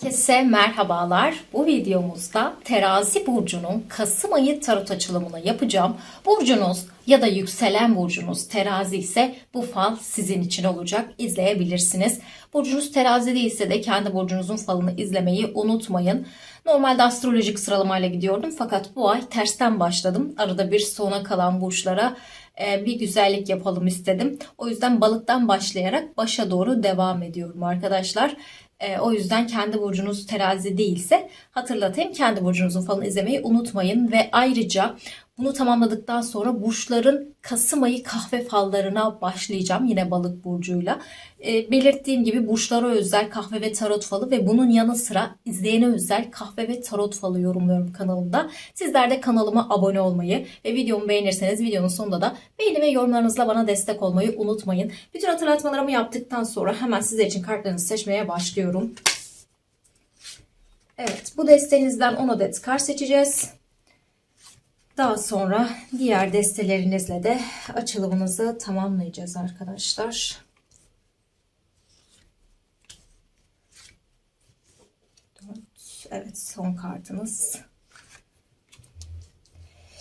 Herkese merhabalar. Bu videomuzda terazi burcunun Kasım ayı tarot açılımını yapacağım. Burcunuz ya da yükselen burcunuz terazi ise bu fal sizin için olacak. İzleyebilirsiniz. Burcunuz terazi değilse de kendi burcunuzun falını izlemeyi unutmayın. Normalde astrolojik sıralamayla gidiyordum fakat bu ay tersten başladım. Arada bir sona kalan burçlara e, bir güzellik yapalım istedim. O yüzden balıktan başlayarak başa doğru devam ediyorum arkadaşlar. E, o yüzden kendi burcunuz terazi değilse hatırlatayım. Kendi burcunuzun falan izlemeyi unutmayın. Ve ayrıca bunu tamamladıktan sonra burçların Kasım ayı kahve fallarına başlayacağım yine balık burcuyla. E, belirttiğim gibi burçlara özel kahve ve tarot falı ve bunun yanı sıra izleyene özel kahve ve tarot falı yorumluyorum kanalımda. Sizler de kanalıma abone olmayı ve videomu beğenirseniz videonun sonunda da beğeni ve yorumlarınızla bana destek olmayı unutmayın. Bütün hatırlatmalarımı yaptıktan sonra hemen sizler için kartlarınızı seçmeye başlıyorum. Evet bu destenizden 10 adet kart seçeceğiz. Daha sonra diğer destelerinizle de açılımınızı tamamlayacağız arkadaşlar. Evet son kartımız.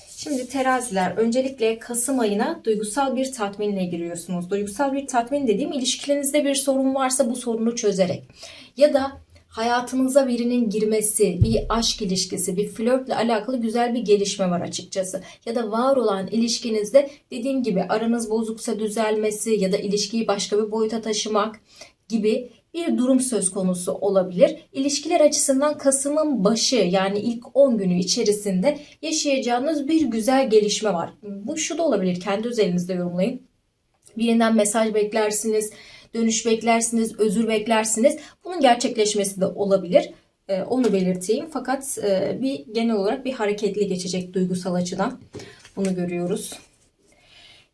Şimdi teraziler öncelikle Kasım ayına duygusal bir tatminle giriyorsunuz. Duygusal bir tatmin dediğim ilişkilerinizde bir sorun varsa bu sorunu çözerek ya da hayatınıza birinin girmesi, bir aşk ilişkisi, bir flörtle alakalı güzel bir gelişme var açıkçası. Ya da var olan ilişkinizde dediğim gibi aranız bozuksa düzelmesi ya da ilişkiyi başka bir boyuta taşımak gibi bir durum söz konusu olabilir. İlişkiler açısından Kasım'ın başı yani ilk 10 günü içerisinde yaşayacağınız bir güzel gelişme var. Bu şu da olabilir. Kendi özelinizde yorumlayın. Birinden mesaj beklersiniz, dönüş beklersiniz, özür beklersiniz. Bunun gerçekleşmesi de olabilir. Ee, onu belirteyim. Fakat e, bir genel olarak bir hareketli geçecek duygusal açıdan. Bunu görüyoruz.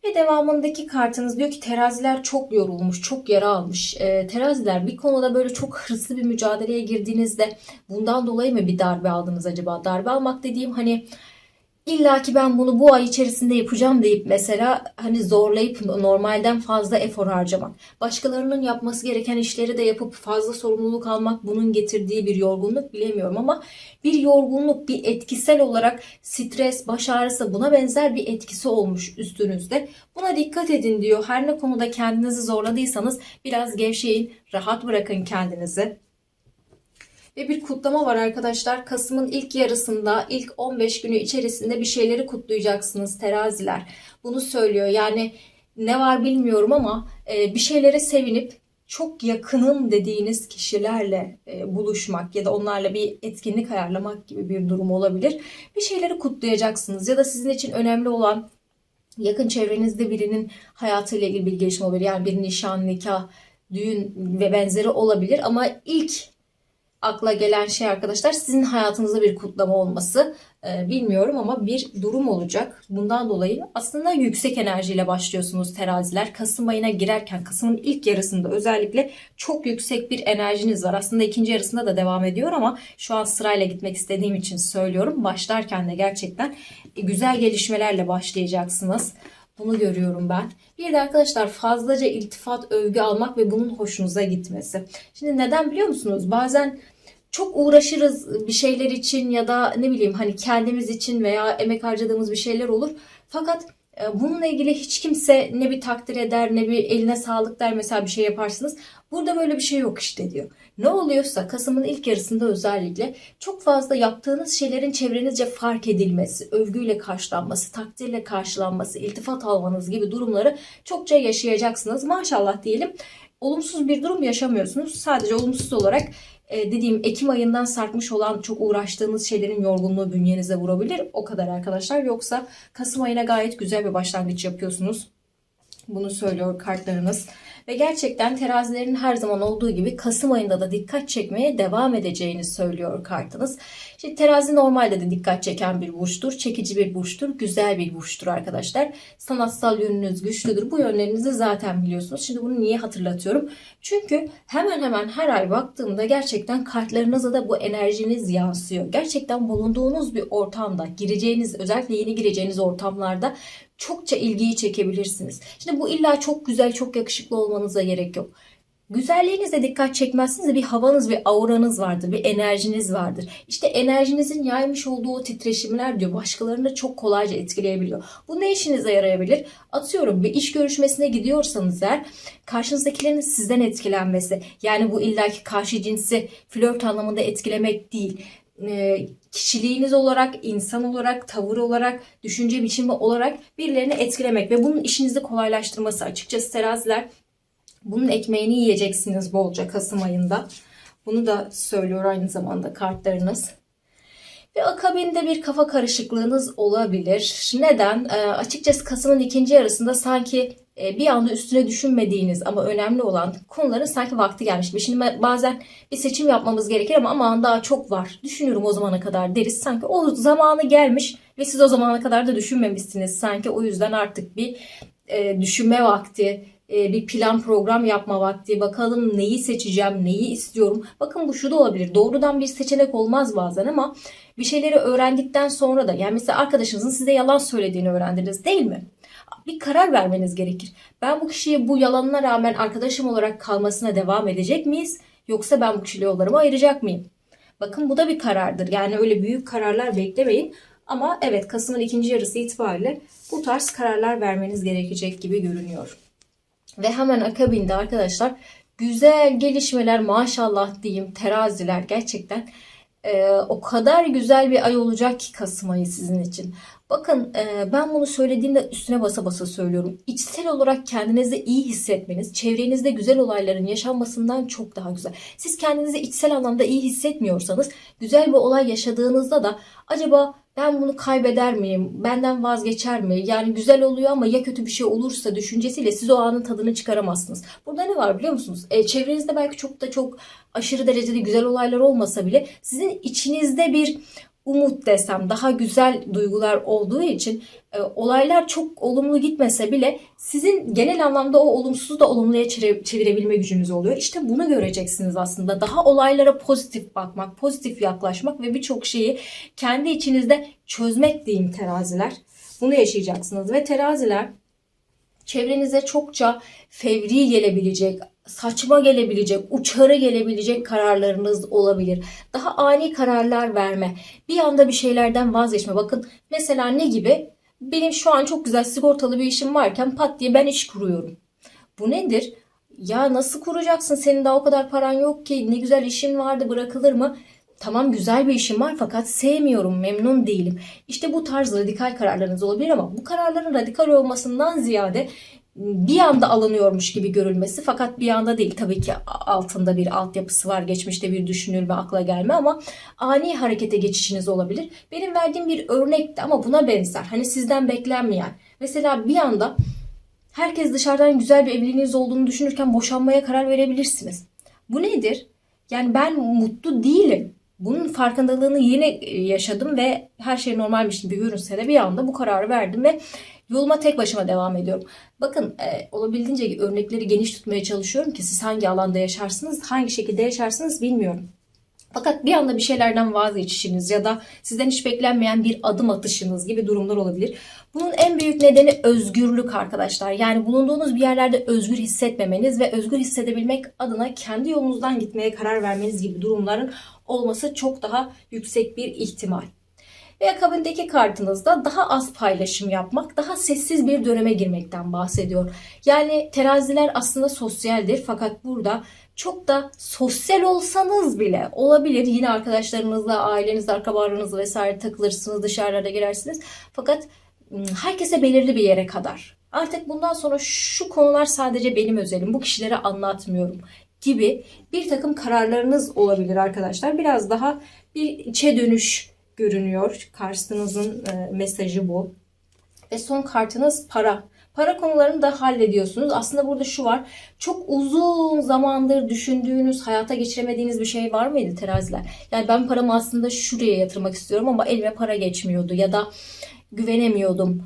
Ve devamındaki kartınız diyor ki teraziler çok yorulmuş, çok yara almış. Ee, teraziler bir konuda böyle çok hırslı bir mücadeleye girdiğinizde bundan dolayı mı bir darbe aldınız acaba? Darbe almak dediğim hani İlla ki ben bunu bu ay içerisinde yapacağım deyip mesela hani zorlayıp normalden fazla efor harcamak. Başkalarının yapması gereken işleri de yapıp fazla sorumluluk almak bunun getirdiği bir yorgunluk bilemiyorum ama bir yorgunluk bir etkisel olarak stres, baş ağrısı buna benzer bir etkisi olmuş üstünüzde. Buna dikkat edin diyor. Her ne konuda kendinizi zorladıysanız biraz gevşeyin, rahat bırakın kendinizi. Ve bir kutlama var arkadaşlar. Kasım'ın ilk yarısında, ilk 15 günü içerisinde bir şeyleri kutlayacaksınız teraziler. Bunu söylüyor. Yani ne var bilmiyorum ama e, bir şeylere sevinip çok yakınım dediğiniz kişilerle e, buluşmak ya da onlarla bir etkinlik ayarlamak gibi bir durum olabilir. Bir şeyleri kutlayacaksınız ya da sizin için önemli olan yakın çevrenizde birinin hayatıyla ilgili bir gelişme olabilir. Yani bir nişan, nikah, düğün ve benzeri olabilir ama ilk akla gelen şey arkadaşlar sizin hayatınızda bir kutlama olması. Ee, bilmiyorum ama bir durum olacak. Bundan dolayı aslında yüksek enerjiyle başlıyorsunuz teraziler. Kasım ayına girerken Kasım'ın ilk yarısında özellikle çok yüksek bir enerjiniz var. Aslında ikinci yarısında da devam ediyor ama şu an sırayla gitmek istediğim için söylüyorum. Başlarken de gerçekten güzel gelişmelerle başlayacaksınız. Bunu görüyorum ben. Bir de arkadaşlar fazlaca iltifat, övgü almak ve bunun hoşunuza gitmesi. Şimdi neden biliyor musunuz? Bazen çok uğraşırız bir şeyler için ya da ne bileyim hani kendimiz için veya emek harcadığımız bir şeyler olur. Fakat bununla ilgili hiç kimse ne bir takdir eder ne bir eline sağlık der mesela bir şey yaparsınız. Burada böyle bir şey yok işte diyor. Ne oluyorsa Kasım'ın ilk yarısında özellikle çok fazla yaptığınız şeylerin çevrenizce fark edilmesi, övgüyle karşılanması, takdirle karşılanması, iltifat almanız gibi durumları çokça yaşayacaksınız. Maşallah diyelim olumsuz bir durum yaşamıyorsunuz. Sadece olumsuz olarak e, dediğim Ekim ayından sarkmış olan çok uğraştığınız şeylerin yorgunluğu bünyenize vurabilir. O kadar arkadaşlar. Yoksa Kasım ayına gayet güzel bir başlangıç yapıyorsunuz. Bunu söylüyor kartlarınız. Ve gerçekten terazilerin her zaman olduğu gibi Kasım ayında da dikkat çekmeye devam edeceğini söylüyor kartınız. Şimdi terazi normalde de dikkat çeken bir burçtur. Çekici bir burçtur. Güzel bir burçtur arkadaşlar. Sanatsal yönünüz güçlüdür. Bu yönlerinizi zaten biliyorsunuz. Şimdi bunu niye hatırlatıyorum? Çünkü hemen hemen her ay baktığımda gerçekten kartlarınıza da bu enerjiniz yansıyor. Gerçekten bulunduğunuz bir ortamda, gireceğiniz, özellikle yeni gireceğiniz ortamlarda çokça ilgiyi çekebilirsiniz. Şimdi bu illa çok güzel, çok yakışıklı olmanıza gerek yok. Güzelliğinize dikkat çekmezsiniz de bir havanız, bir auranız vardır, bir enerjiniz vardır. İşte enerjinizin yaymış olduğu titreşimler diyor başkalarını da çok kolayca etkileyebiliyor. Bu ne işinize yarayabilir? Atıyorum bir iş görüşmesine gidiyorsanız eğer karşınızdakilerin sizden etkilenmesi. Yani bu illaki karşı cinsi flört anlamında etkilemek değil. Ee, kişiliğiniz olarak, insan olarak, tavır olarak, düşünce biçimi olarak birilerini etkilemek ve bunun işinizi kolaylaştırması. Açıkçası teraziler bunun ekmeğini yiyeceksiniz bolca Kasım ayında. Bunu da söylüyor aynı zamanda kartlarınız. Ve akabinde bir kafa karışıklığınız olabilir. Neden? Ee, açıkçası Kasım'ın ikinci yarısında sanki e, bir anda üstüne düşünmediğiniz ama önemli olan konuların sanki vakti gelmiş gibi. Şimdi bazen bir seçim yapmamız gerekir ama aman daha çok var. Düşünürüm o zamana kadar deriz. Sanki o zamanı gelmiş ve siz o zamana kadar da düşünmemişsiniz. Sanki o yüzden artık bir e, düşünme vakti, e, bir plan program yapma vakti. Bakalım neyi seçeceğim, neyi istiyorum. Bakın bu şu da olabilir. Doğrudan bir seçenek olmaz bazen ama bir şeyleri öğrendikten sonra da yani mesela arkadaşınızın size yalan söylediğini öğrendiniz değil mi? Bir karar vermeniz gerekir. Ben bu kişiye bu yalanına rağmen arkadaşım olarak kalmasına devam edecek miyiz? Yoksa ben bu kişiyle yollarımı ayıracak mıyım? Bakın bu da bir karardır. Yani öyle büyük kararlar beklemeyin. Ama evet Kasım'ın ikinci yarısı itibariyle bu tarz kararlar vermeniz gerekecek gibi görünüyor. Ve hemen akabinde arkadaşlar güzel gelişmeler maşallah diyeyim teraziler gerçekten e, o kadar güzel bir ay olacak ki Kasım ayı sizin için. Bakın e, ben bunu söylediğimde üstüne basa basa söylüyorum. İçsel olarak kendinizi iyi hissetmeniz çevrenizde güzel olayların yaşanmasından çok daha güzel. Siz kendinizi içsel anlamda iyi hissetmiyorsanız güzel bir olay yaşadığınızda da acaba ben bunu kaybeder miyim? Benden vazgeçer mi? Yani güzel oluyor ama ya kötü bir şey olursa düşüncesiyle siz o anın tadını çıkaramazsınız. Burada ne var biliyor musunuz? E, çevrenizde belki çok da çok aşırı derecede güzel olaylar olmasa bile sizin içinizde bir umut desem daha güzel duygular olduğu için e, olaylar çok olumlu gitmese bile sizin genel anlamda o olumsuzu da olumluya çevire- çevirebilme gücünüz oluyor. İşte bunu göreceksiniz aslında. Daha olaylara pozitif bakmak, pozitif yaklaşmak ve birçok şeyi kendi içinizde çözmek diyeyim teraziler. Bunu yaşayacaksınız ve teraziler çevrenize çokça fevri gelebilecek, saçma gelebilecek, uçarı gelebilecek kararlarınız olabilir. Daha ani kararlar verme, bir anda bir şeylerden vazgeçme. Bakın mesela ne gibi? Benim şu an çok güzel sigortalı bir işim varken pat diye ben iş kuruyorum. Bu nedir? Ya nasıl kuracaksın? Senin daha o kadar paran yok ki. Ne güzel işin vardı bırakılır mı? Tamam güzel bir işim var fakat sevmiyorum, memnun değilim. İşte bu tarz radikal kararlarınız olabilir ama bu kararların radikal olmasından ziyade bir anda alınıyormuş gibi görülmesi fakat bir anda değil tabii ki altında bir altyapısı var geçmişte bir düşünülme akla gelme ama ani harekete geçişiniz olabilir. Benim verdiğim bir örnekti ama buna benzer hani sizden beklenmeyen mesela bir anda herkes dışarıdan güzel bir evliliğiniz olduğunu düşünürken boşanmaya karar verebilirsiniz. Bu nedir? Yani ben mutlu değilim. Bunun farkındalığını yeni e, yaşadım ve her şey normalmiş gibi görünse de bir anda bu kararı verdim ve yoluma tek başıma devam ediyorum. Bakın e, olabildiğince örnekleri geniş tutmaya çalışıyorum ki siz hangi alanda yaşarsınız, hangi şekilde yaşarsınız bilmiyorum. Fakat bir anda bir şeylerden vazgeçişiniz ya da sizden hiç beklenmeyen bir adım atışınız gibi durumlar olabilir. Bunun en büyük nedeni özgürlük arkadaşlar. Yani bulunduğunuz bir yerlerde özgür hissetmemeniz ve özgür hissedebilmek adına kendi yolunuzdan gitmeye karar vermeniz gibi durumların olması çok daha yüksek bir ihtimal. Ve akabindeki kartınızda daha az paylaşım yapmak, daha sessiz bir döneme girmekten bahsediyor. Yani teraziler aslında sosyaldir fakat burada çok da sosyal olsanız bile olabilir. Yine arkadaşlarınızla, ailenizle, akrabalarınızla vesaire takılırsınız, dışarılara girersiniz. Fakat herkese belirli bir yere kadar. Artık bundan sonra şu konular sadece benim özelim. Bu kişilere anlatmıyorum gibi bir takım kararlarınız olabilir arkadaşlar. Biraz daha bir içe dönüş görünüyor. Karşınızın e, mesajı bu. Ve son kartınız para. Para konularını da hallediyorsunuz. Aslında burada şu var. Çok uzun zamandır düşündüğünüz, hayata geçiremediğiniz bir şey var mıydı teraziler? Yani ben paramı aslında şuraya yatırmak istiyorum ama elime para geçmiyordu ya da güvenemiyordum.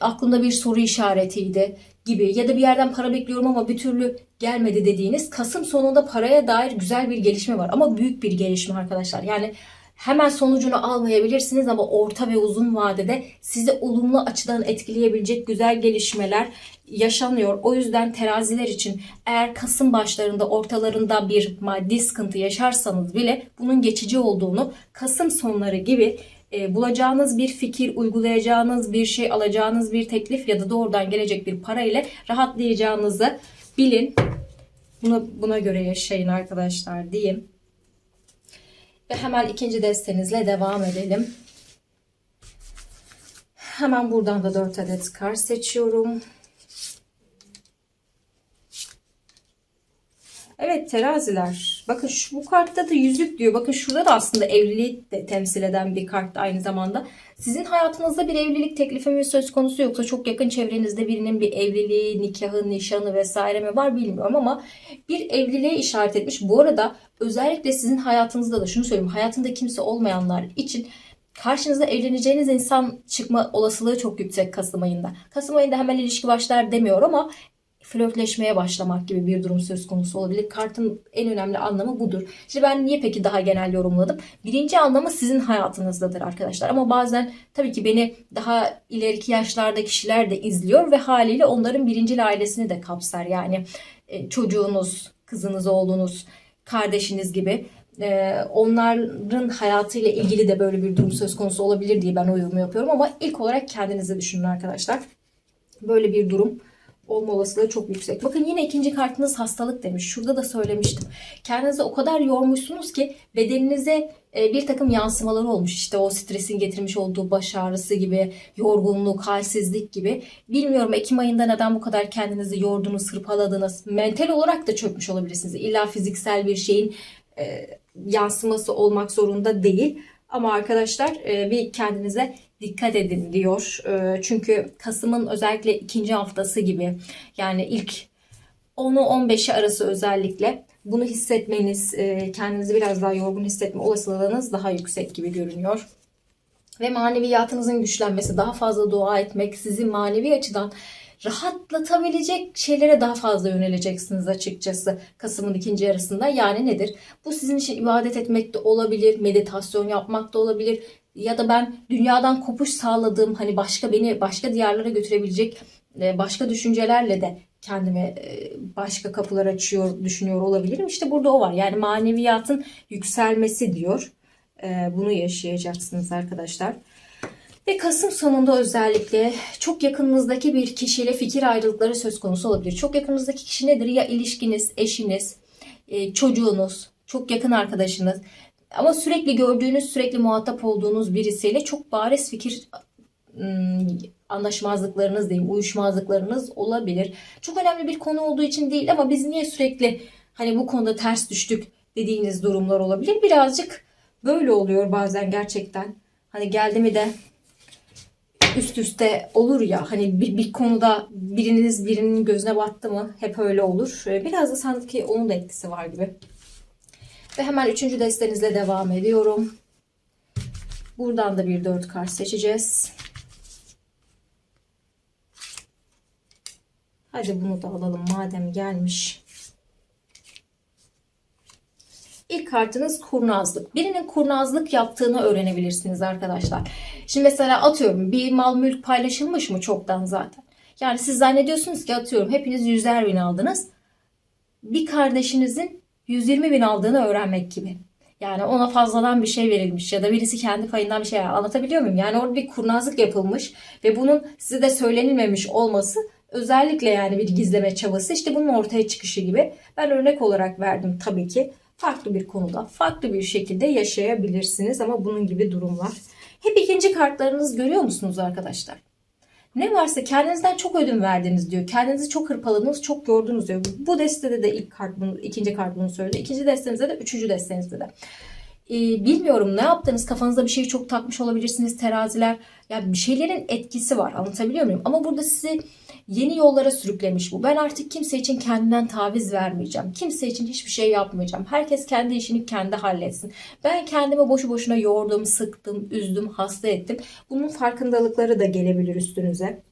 Aklımda bir soru işaretiydi gibi ya da bir yerden para bekliyorum ama bir türlü gelmedi dediğiniz Kasım sonunda paraya dair güzel bir gelişme var ama büyük bir gelişme arkadaşlar. Yani hemen sonucunu almayabilirsiniz ama orta ve uzun vadede sizi olumlu açıdan etkileyebilecek güzel gelişmeler yaşanıyor. O yüzden teraziler için eğer Kasım başlarında ortalarında bir maddi sıkıntı yaşarsanız bile bunun geçici olduğunu Kasım sonları gibi e, bulacağınız bir fikir, uygulayacağınız bir şey, alacağınız bir teklif ya da doğrudan gelecek bir para ile rahatlayacağınızı bilin. Buna, buna göre yaşayın arkadaşlar diyeyim. Ve hemen ikinci destenizle devam edelim. Hemen buradan da 4 adet kart seçiyorum. Evet teraziler. Bakın şu bu kartta da yüzük diyor. Bakın şurada da aslında evliliği de temsil eden bir kart aynı zamanda. Sizin hayatınızda bir evlilik teklifi mi söz konusu yoksa çok yakın çevrenizde birinin bir evliliği, nikahı, nişanı vesaire mi var bilmiyorum ama bir evliliğe işaret etmiş. Bu arada özellikle sizin hayatınızda da şunu söyleyeyim. Hayatında kimse olmayanlar için karşınıza evleneceğiniz insan çıkma olasılığı çok yüksek Kasım ayında. Kasım ayında hemen ilişki başlar demiyor ama flörtleşmeye başlamak gibi bir durum söz konusu olabilir. Kartın en önemli anlamı budur. Şimdi ben niye peki daha genel yorumladım? Birinci anlamı sizin hayatınızdadır arkadaşlar. Ama bazen tabii ki beni daha ileriki yaşlarda kişiler de izliyor ve haliyle onların birincil ailesini de kapsar. Yani e, çocuğunuz, kızınız, oğlunuz, kardeşiniz gibi e, onların hayatıyla ilgili de böyle bir durum söz konusu olabilir diye ben o yapıyorum. Ama ilk olarak kendinizi düşünün arkadaşlar. Böyle bir durum olma olasılığı çok yüksek. Bakın yine ikinci kartınız hastalık demiş. Şurada da söylemiştim. Kendinizi o kadar yormuşsunuz ki bedeninize e, bir takım yansımaları olmuş. İşte o stresin getirmiş olduğu baş ağrısı gibi, yorgunluk, halsizlik gibi. Bilmiyorum Ekim ayında neden bu kadar kendinizi yordunuz, hırpaladınız. Mental olarak da çökmüş olabilirsiniz. İlla fiziksel bir şeyin e, yansıması olmak zorunda değil. Ama arkadaşlar e, bir kendinize dikkat edin diyor. E, çünkü Kasım'ın özellikle ikinci haftası gibi yani ilk 10'u 15'i arası özellikle bunu hissetmeniz, e, kendinizi biraz daha yorgun hissetme olasılığınız daha yüksek gibi görünüyor. Ve maneviyatınızın güçlenmesi, daha fazla dua etmek, sizi manevi açıdan rahatlatabilecek şeylere daha fazla yöneleceksiniz açıkçası Kasım'ın ikinci yarısında. Yani nedir? Bu sizin için ibadet etmek de olabilir, meditasyon yapmak da olabilir. Ya da ben dünyadan kopuş sağladığım hani başka beni başka diyarlara götürebilecek e, başka düşüncelerle de kendime başka kapılar açıyor, düşünüyor olabilirim. İşte burada o var. Yani maneviyatın yükselmesi diyor. E, bunu yaşayacaksınız arkadaşlar. Ve Kasım sonunda özellikle çok yakınınızdaki bir kişiyle fikir ayrılıkları söz konusu olabilir. Çok yakınınızdaki kişi nedir? Ya ilişkiniz, eşiniz, e, çocuğunuz, çok yakın arkadaşınız. Ama sürekli gördüğünüz, sürekli muhatap olduğunuz birisiyle çok bariz fikir anlaşmazlıklarınız diyeyim, uyuşmazlıklarınız olabilir. Çok önemli bir konu olduğu için değil ama biz niye sürekli hani bu konuda ters düştük dediğiniz durumlar olabilir. Birazcık böyle oluyor bazen gerçekten. Hani geldi mi de üst üste olur ya hani bir, bir konuda biriniz birinin gözüne battı mı hep öyle olur. Biraz da sanki onun da etkisi var gibi. Ve hemen üçüncü destenizle devam ediyorum. Buradan da bir dört kart seçeceğiz. Hadi bunu da alalım madem gelmiş. İlk kartınız kurnazlık. Birinin kurnazlık yaptığını öğrenebilirsiniz arkadaşlar. Şimdi mesela atıyorum bir mal mülk paylaşılmış mı çoktan zaten. Yani siz zannediyorsunuz ki atıyorum hepiniz yüzer bin aldınız. Bir kardeşinizin 120 bin aldığını öğrenmek gibi. Yani ona fazladan bir şey verilmiş ya da birisi kendi payından bir şey anlatabiliyor muyum? Yani orada bir kurnazlık yapılmış ve bunun size de söylenilmemiş olması özellikle yani bir gizleme çabası işte bunun ortaya çıkışı gibi. Ben örnek olarak verdim tabii ki farklı bir konuda farklı bir şekilde yaşayabilirsiniz ama bunun gibi durumlar. Hep ikinci kartlarınız görüyor musunuz arkadaşlar? Ne varsa kendinizden çok ödün verdiniz diyor. Kendinizi çok hırpaladınız, çok yordunuz diyor. Bu destede de ilk kart bunu, ikinci kart bunu söyledi. İkinci destenizde de, üçüncü destenizde de. Ee, bilmiyorum ne yaptınız kafanızda bir şeyi çok takmış olabilirsiniz teraziler. Ya bir şeylerin etkisi var anlatabiliyor muyum? Ama burada sizi yeni yollara sürüklemiş bu. Ben artık kimse için kendinden taviz vermeyeceğim. Kimse için hiçbir şey yapmayacağım. Herkes kendi işini kendi halletsin. Ben kendimi boşu boşuna yordum, sıktım, üzdüm, hasta ettim. Bunun farkındalıkları da gelebilir üstünüze.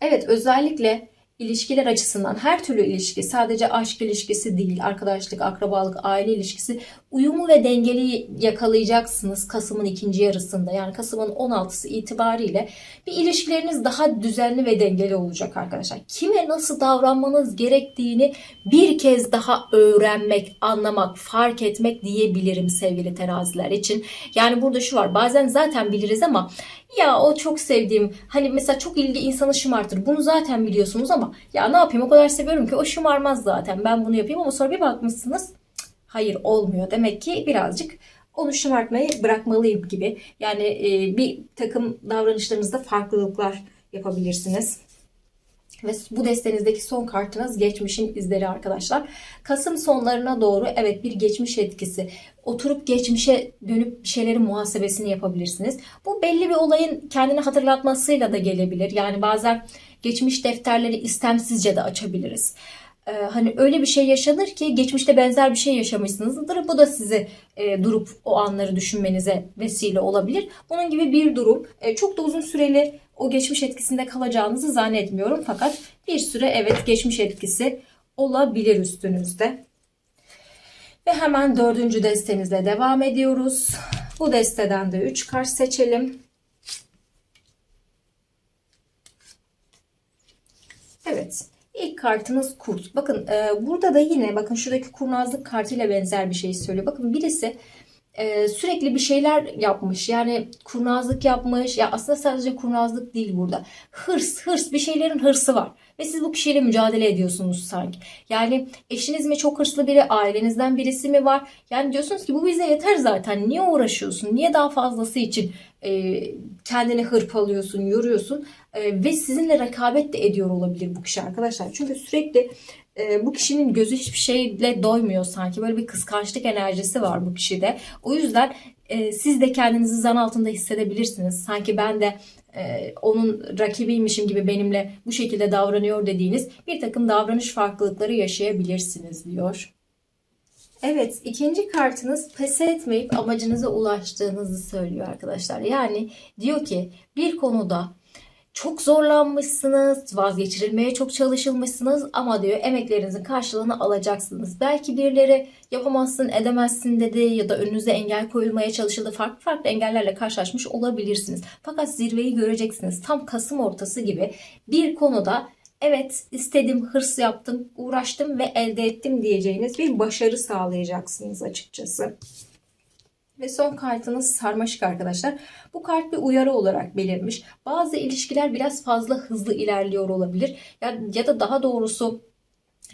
Evet özellikle ilişkiler açısından her türlü ilişki sadece aşk ilişkisi değil arkadaşlık, akrabalık, aile ilişkisi uyumu ve dengeli yakalayacaksınız Kasım'ın ikinci yarısında. Yani Kasım'ın 16'sı itibariyle bir ilişkileriniz daha düzenli ve dengeli olacak arkadaşlar. Kime nasıl davranmanız gerektiğini bir kez daha öğrenmek, anlamak, fark etmek diyebilirim sevgili teraziler için. Yani burada şu var bazen zaten biliriz ama ya o çok sevdiğim hani mesela çok ilgi insanı şımartır. Bunu zaten biliyorsunuz ama ya ne yapayım o kadar seviyorum ki o şımarmaz zaten. Ben bunu yapayım ama sonra bir bakmışsınız hayır olmuyor. Demek ki birazcık onu şımartmayı bırakmalıyım gibi. Yani e, bir takım davranışlarınızda farklılıklar yapabilirsiniz. Ve bu destenizdeki son kartınız geçmişin izleri arkadaşlar. Kasım sonlarına doğru evet bir geçmiş etkisi. Oturup geçmişe dönüp bir şeylerin muhasebesini yapabilirsiniz. Bu belli bir olayın kendini hatırlatmasıyla da gelebilir. Yani bazen geçmiş defterleri istemsizce de açabiliriz. Ee, hani öyle bir şey yaşanır ki geçmişte benzer bir şey yaşamışsınızdır. Bu da sizi e, durup o anları düşünmenize vesile olabilir. Bunun gibi bir durum. E, çok da uzun süreli o geçmiş etkisinde kalacağınızı zannetmiyorum. Fakat bir süre evet geçmiş etkisi olabilir üstünüzde. Ve hemen dördüncü destemizle devam ediyoruz. Bu desteden de 3 kart seçelim. Evet. İlk kartınız kurt. Bakın e, burada da yine bakın şuradaki kurnazlık kartıyla benzer bir şey söylüyor. Bakın birisi e, sürekli bir şeyler yapmış. Yani kurnazlık yapmış. Ya aslında sadece kurnazlık değil burada. Hırs, hırs bir şeylerin hırsı var. Ve siz bu kişiyle mücadele ediyorsunuz sanki. Yani eşiniz mi çok hırslı biri, ailenizden birisi mi var? Yani diyorsunuz ki bu bize yeter zaten. Niye uğraşıyorsun? Niye daha fazlası için e, kendini hırpalıyorsun, yoruyorsun? E, ve sizinle rekabet de ediyor olabilir bu kişi arkadaşlar. Çünkü sürekli e, bu kişinin gözü hiçbir şeyle doymuyor sanki. Böyle bir kıskançlık enerjisi var bu kişide. O yüzden e, siz de kendinizi zan altında hissedebilirsiniz. Sanki ben de e, onun rakibiymişim gibi benimle bu şekilde davranıyor dediğiniz bir takım davranış farklılıkları yaşayabilirsiniz diyor. Evet, ikinci kartınız pes etmeyip amacınıza ulaştığınızı söylüyor arkadaşlar. Yani diyor ki bir konuda çok zorlanmışsınız, vazgeçirilmeye çok çalışılmışsınız ama diyor emeklerinizin karşılığını alacaksınız. Belki birileri yapamazsın, edemezsin dedi ya da önünüze engel koyulmaya çalışıldı. Farklı farklı engellerle karşılaşmış olabilirsiniz. Fakat zirveyi göreceksiniz. Tam Kasım ortası gibi bir konuda evet istedim, hırs yaptım, uğraştım ve elde ettim diyeceğiniz bir başarı sağlayacaksınız açıkçası. Ve son kartınız sarmaşık arkadaşlar. Bu kart bir uyarı olarak belirmiş. Bazı ilişkiler biraz fazla hızlı ilerliyor olabilir. Ya, ya da daha doğrusu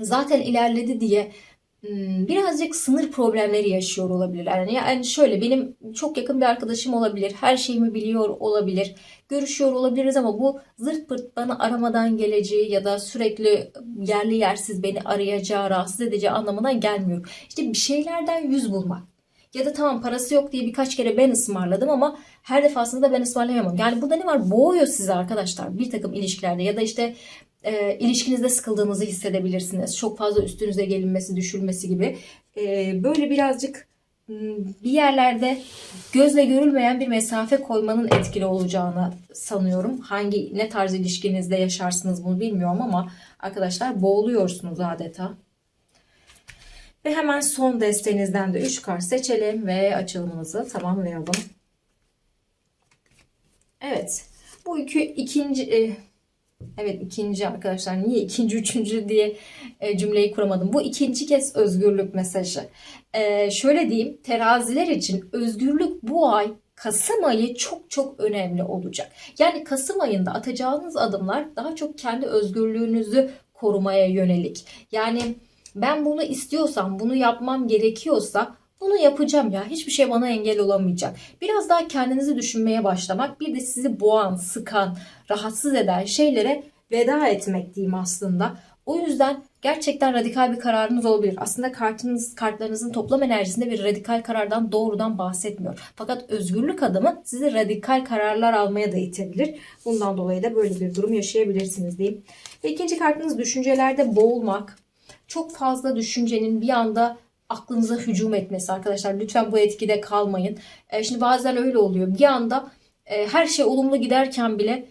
zaten ilerledi diye hmm, birazcık sınır problemleri yaşıyor olabilirler. Yani, yani şöyle benim çok yakın bir arkadaşım olabilir. Her şeyimi biliyor olabilir. Görüşüyor olabiliriz ama bu zırt pırt bana aramadan geleceği ya da sürekli yerli yersiz beni arayacağı, rahatsız edeceği anlamına gelmiyor. İşte bir şeylerden yüz bulmak. Ya da tamam parası yok diye birkaç kere ben ısmarladım ama her defasında ben ısmarlayamam. Yani burada ne var? Boğuyor sizi arkadaşlar bir takım ilişkilerde ya da işte e, ilişkinizde sıkıldığınızı hissedebilirsiniz. Çok fazla üstünüze gelinmesi, düşülmesi gibi. E, böyle birazcık bir yerlerde gözle görülmeyen bir mesafe koymanın etkili olacağını sanıyorum. Hangi ne tarz ilişkinizde yaşarsınız bunu bilmiyorum ama arkadaşlar boğuluyorsunuz adeta. Ve hemen son destenizden de 3 kart seçelim ve açılımımızı tamamlayalım. Evet. Bu iki, ikinci e, evet ikinci arkadaşlar niye ikinci üçüncü diye e, cümleyi kuramadım. Bu ikinci kez özgürlük mesajı. E, şöyle diyeyim teraziler için özgürlük bu ay Kasım ayı çok çok önemli olacak. Yani Kasım ayında atacağınız adımlar daha çok kendi özgürlüğünüzü korumaya yönelik. Yani ben bunu istiyorsam, bunu yapmam gerekiyorsa bunu yapacağım ya. Hiçbir şey bana engel olamayacak. Biraz daha kendinizi düşünmeye başlamak, bir de sizi boğan, sıkan, rahatsız eden şeylere veda etmek diyeyim aslında. O yüzden gerçekten radikal bir kararınız olabilir. Aslında kartınız, kartlarınızın toplam enerjisinde bir radikal karardan doğrudan bahsetmiyor. Fakat özgürlük adımı sizi radikal kararlar almaya da itebilir. Bundan dolayı da böyle bir durum yaşayabilirsiniz diyeyim. Ve ikinci kartınız düşüncelerde boğulmak, çok fazla düşüncenin bir anda aklınıza hücum etmesi arkadaşlar. Lütfen bu etkide kalmayın. E, şimdi bazen öyle oluyor. Bir anda e, her şey olumlu giderken bile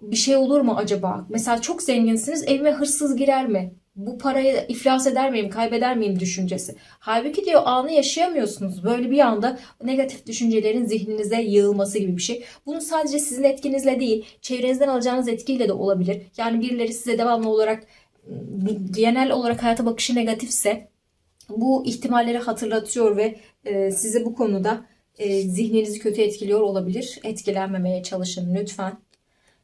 bir şey olur mu acaba? Mesela çok zenginsiniz evime hırsız girer mi? bu parayı iflas eder miyim, kaybeder miyim düşüncesi. Halbuki diyor anı yaşayamıyorsunuz. Böyle bir anda negatif düşüncelerin zihninize yığılması gibi bir şey. Bunu sadece sizin etkinizle değil, çevrenizden alacağınız etkiyle de olabilir. Yani birileri size devamlı olarak genel olarak hayata bakışı negatifse bu ihtimalleri hatırlatıyor ve e, sizi bu konuda e, zihninizi kötü etkiliyor olabilir. Etkilenmemeye çalışın lütfen.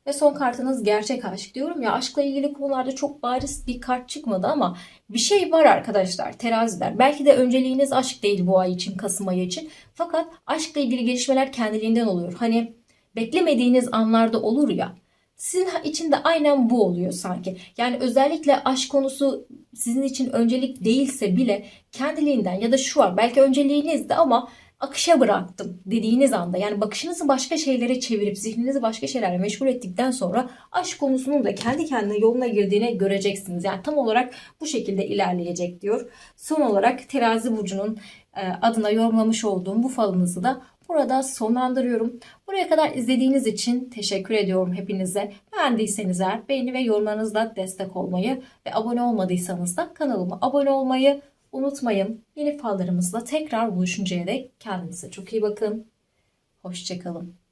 Ve son kartınız gerçek aşk. Diyorum ya aşkla ilgili konularda çok bariz bir kart çıkmadı ama bir şey var arkadaşlar teraziler. Belki de önceliğiniz aşk değil bu ay için Kasım ayı için. Fakat aşkla ilgili gelişmeler kendiliğinden oluyor. Hani beklemediğiniz anlarda olur ya. Sizin için de aynen bu oluyor sanki. Yani özellikle aşk konusu sizin için öncelik değilse bile kendiliğinden ya da şu var belki önceliğinizdi ama akışa bıraktım dediğiniz anda yani bakışınızı başka şeylere çevirip zihninizi başka şeylerle meşgul ettikten sonra aşk konusunun da kendi kendine yoluna girdiğini göreceksiniz. Yani tam olarak bu şekilde ilerleyecek diyor. Son olarak terazi burcunun e, adına yorumlamış olduğum bu falınızı da burada sonlandırıyorum. Buraya kadar izlediğiniz için teşekkür ediyorum hepinize. Beğendiyseniz eğer beğeni ve yorumlarınızla destek olmayı ve abone olmadıysanız da kanalıma abone olmayı unutmayın. Yeni fallarımızla tekrar buluşuncaya dek kendinize çok iyi bakın. Hoşçakalın.